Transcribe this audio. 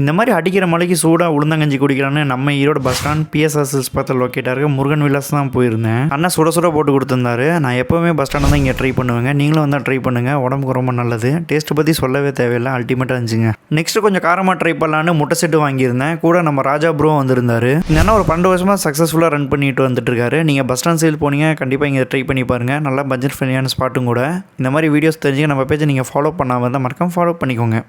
இந்த மாதிரி அடிக்கிற மலைக்கு சூடாக உளுந்தங்கஞ்சி குடிக்கலான்னு நம்ம ஈரோடு பஸ் ஸ்டாண்ட் பிஎஸ்ஆர்எஸ் பக்கத்தில் லொக்கேட்டாக இருக்க முருகன் விலாஸ் தான் போயிருந்தேன். அண்ணா சுட சுட போட்டு கொடுத்துருந்தாரு. நான் எப்போவுமே பஸ் ஸ்டாண்ட் தான் இங்கே ட்ரை பண்ணுவேங்க. நீங்களும் வந்தால் ட்ரை பண்ணுங்கள் உடம்புக்கு ரொம்ப நல்லது. டேஸ்ட் பற்றி சொல்லவே தேவையில்லை. அல்டிமேட்டாக இருந்துச்சுங்க. நெக்ஸ்ட் கொஞ்சம் காரமாக ட்ரை பண்ணலான்னு முட்டை செட்டு வாங்கியிருந்தேன். கூட நம்ம ராஜா ப்ரோ வந்திருந்தாரு. இந்த ஒரு பன்னெண்டு வருஷமாக சக்ஸஸ்ஃபுல்லாக ரன் பண்ணிட்டு வந்துட்டு இருக்காரு நீங்கள் பஸ் ஸ்டாண்ட் சைடு போனீங்க கண்டிப்பாக இங்கே ட்ரை பண்ணி பாருங்கள் நல்லா பட்ஜெட் ஃப்ரெண்ட்லியான ஸ்பாட்டும் கூட. இந்த மாதிரி வீடியோஸ் தெரிஞ்சுக்க நம்ம பேஜை நீங்கள் ஃபாலோ பண்ணாமல் இருந்தால் மறக்காம ஃபாலோ பண்ணிக்கோங்க.